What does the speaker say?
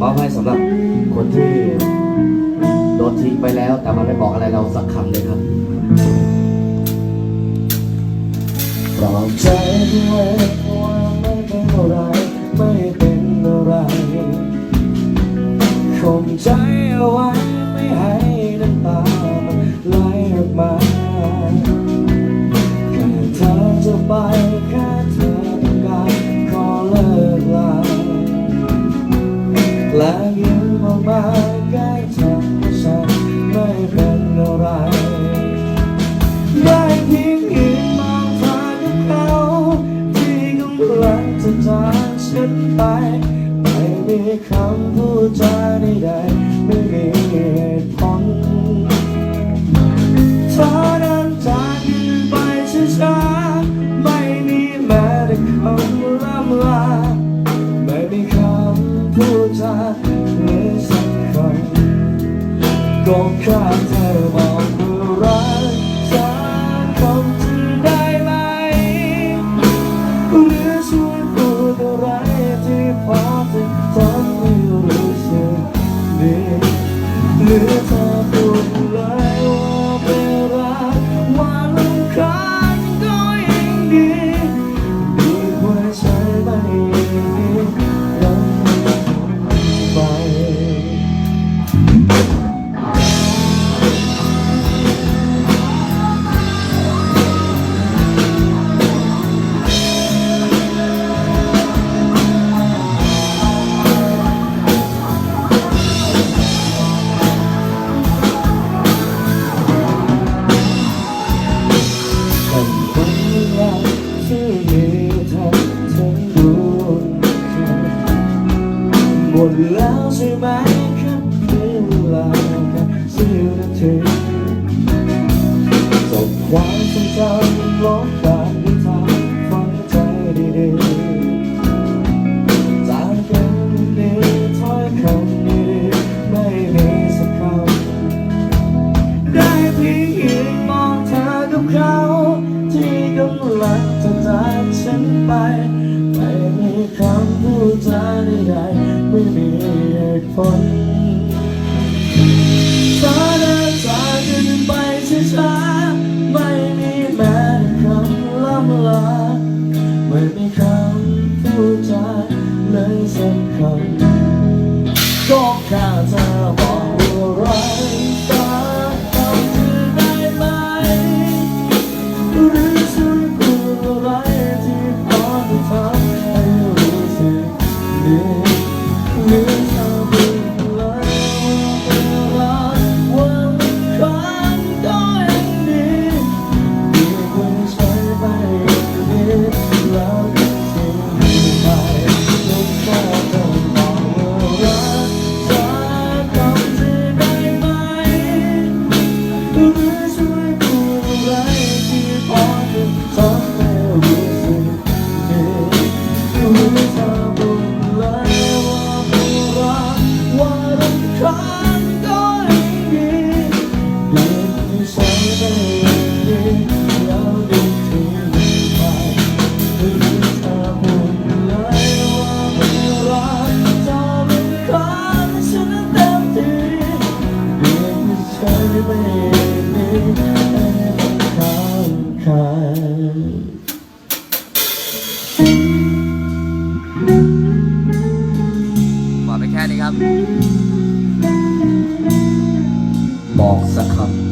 มอบให้สำหรับคนที่โดนทิ้งไปแล้ว แต่มันไม่บอกอะไรเราสักคำเลยครับปลอบใจด้วยว่าไม่เป็นอะไรไม่เป็นอะไรคงใจเอาไว้ไม่ให้น้ำตา ทางเส้นไป ไม่มีคำพูดจาใดๆไม่มีเหตุผลเธอนั้นจากยืนไปช้าๆไม่มีแม้แต่คำล่ำลา ไม่มีคำพูดจาเลยสักคำก็แค่ ที่มีทั้งทั้งดวหมดแล้วใช่ไหมครับเวลาครับเสี้ยวนาที จาใดๆไม่มีเหตุผลสาเดินสายกันไปช้าๆไม่มีแม้คำล่ำลาไม่มีคำพูดจาเลยสักคำ บอกสักคำ